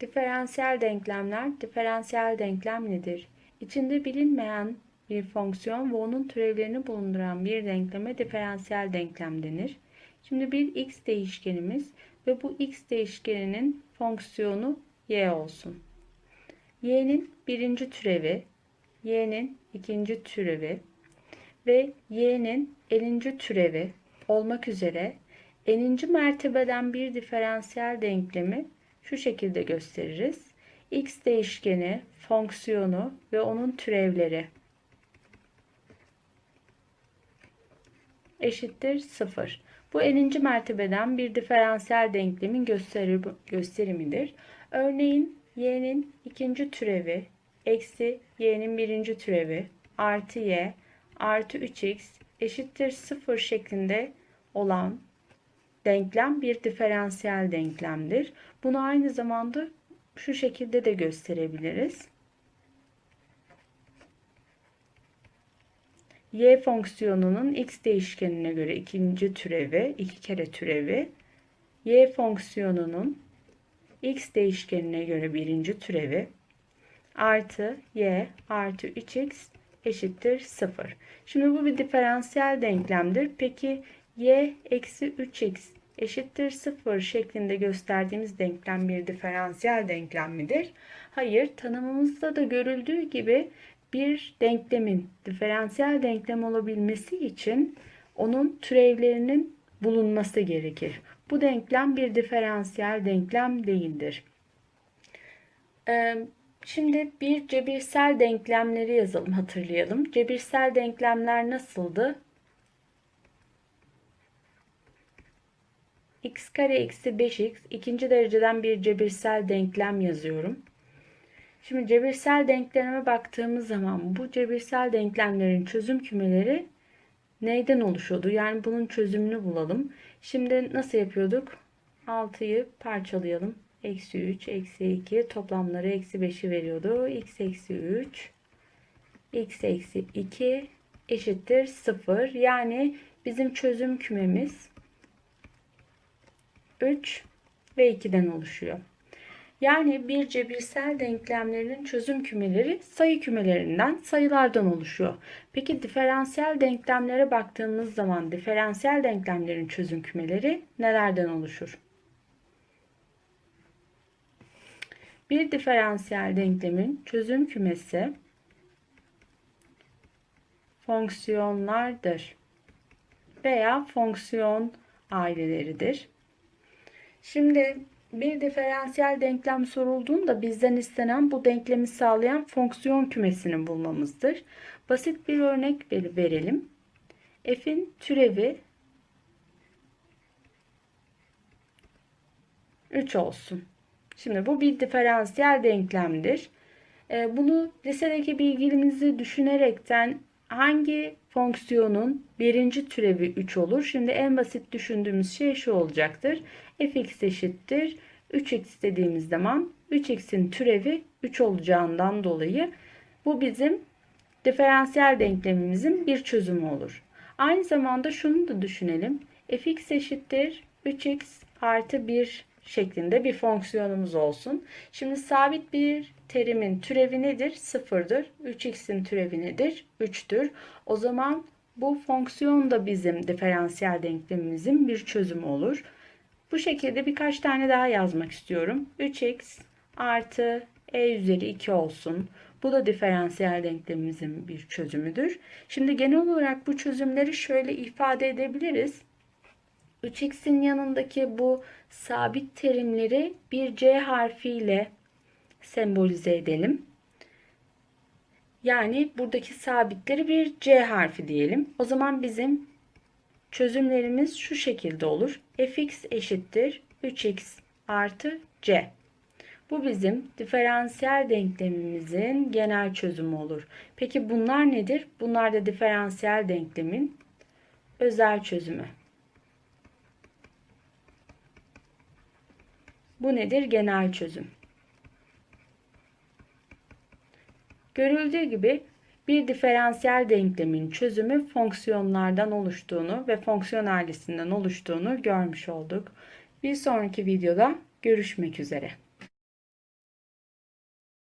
Diferansiyel denklemler, diferansiyel denklem nedir? İçinde bilinmeyen bir fonksiyon ve onun türevlerini bulunduran bir denkleme diferansiyel denklem denir. Şimdi bir x değişkenimiz ve bu x değişkeninin fonksiyonu y olsun. y'nin birinci türevi, y'nin ikinci türevi ve y'nin n'inci türevi olmak üzere n'inci mertebeden bir diferansiyel denklemi şu şekilde gösteririz. x değişkeni, fonksiyonu ve onun türevleri eşittir 0. Bu n'inci mertebeden bir diferansiyel denklemin gösteri, gösterimidir. Örneğin y'nin ikinci türevi eksi y'nin birinci türevi artı y artı 3x eşittir 0 şeklinde olan denklem bir diferansiyel denklemdir. Bunu aynı zamanda şu şekilde de gösterebiliriz. Y fonksiyonunun x değişkenine göre ikinci türevi, iki kere türevi, y fonksiyonunun x değişkenine göre birinci türevi artı y artı 3x eşittir 0. Şimdi bu bir diferansiyel denklemdir. Peki y eksi 3x eşittir 0 şeklinde gösterdiğimiz denklem bir diferansiyel denklem midir? Hayır, tanımımızda da görüldüğü gibi bir denklemin diferansiyel denklem olabilmesi için onun türevlerinin bulunması gerekir. Bu denklem bir diferansiyel denklem değildir. Şimdi bir cebirsel denklemleri yazalım, hatırlayalım. Cebirsel denklemler nasıldı? x kare eksi 5x ikinci dereceden bir cebirsel denklem yazıyorum. Şimdi cebirsel denkleme baktığımız zaman bu cebirsel denklemlerin çözüm kümeleri neyden oluşuyordu? Yani bunun çözümünü bulalım. Şimdi nasıl yapıyorduk? 6'yı parçalayalım. Eksi 3, eksi 2 toplamları eksi 5'i veriyordu. x eksi 3, x eksi 2 eşittir 0. Yani bizim çözüm kümemiz 3 ve 2'den oluşuyor. Yani bir cebirsel denklemlerinin çözüm kümeleri sayı kümelerinden, sayılardan oluşuyor. Peki diferansiyel denklemlere baktığımız zaman diferansiyel denklemlerin çözüm kümeleri nelerden oluşur? Bir diferansiyel denklemin çözüm kümesi fonksiyonlardır veya fonksiyon aileleridir. Şimdi bir diferansiyel denklem sorulduğunda bizden istenen bu denklemi sağlayan fonksiyon kümesini bulmamızdır. Basit bir örnek verelim. F'in türevi 3 olsun. Şimdi bu bir diferansiyel denklemdir. Ee, bunu lisedeki bilgimizi düşünerekten hangi fonksiyonun birinci türevi 3 olur? Şimdi en basit düşündüğümüz şey şu olacaktır. fx eşittir 3x dediğimiz zaman 3x'in türevi 3 olacağından dolayı bu bizim diferansiyel denklemimizin bir çözümü olur. Aynı zamanda şunu da düşünelim. fx eşittir 3x artı 1 şeklinde bir fonksiyonumuz olsun. Şimdi sabit bir terimin türevi nedir? Sıfırdır. 3x'in türevi nedir? 3'tür. O zaman bu fonksiyon da bizim diferansiyel denklemimizin bir çözümü olur. Bu şekilde birkaç tane daha yazmak istiyorum. 3x artı e üzeri 2 olsun. Bu da diferansiyel denklemimizin bir çözümüdür. Şimdi genel olarak bu çözümleri şöyle ifade edebiliriz. 3x'in yanındaki bu sabit terimleri bir c harfiyle sembolize edelim. Yani buradaki sabitleri bir c harfi diyelim. O zaman bizim çözümlerimiz şu şekilde olur. fx eşittir 3x artı c. Bu bizim diferansiyel denklemimizin genel çözümü olur. Peki bunlar nedir? Bunlar da diferansiyel denklemin özel çözümü. Bu nedir? Genel çözüm. Görüldüğü gibi bir diferansiyel denklemin çözümü fonksiyonlardan oluştuğunu ve fonksiyon ailesinden oluştuğunu görmüş olduk. Bir sonraki videoda görüşmek üzere.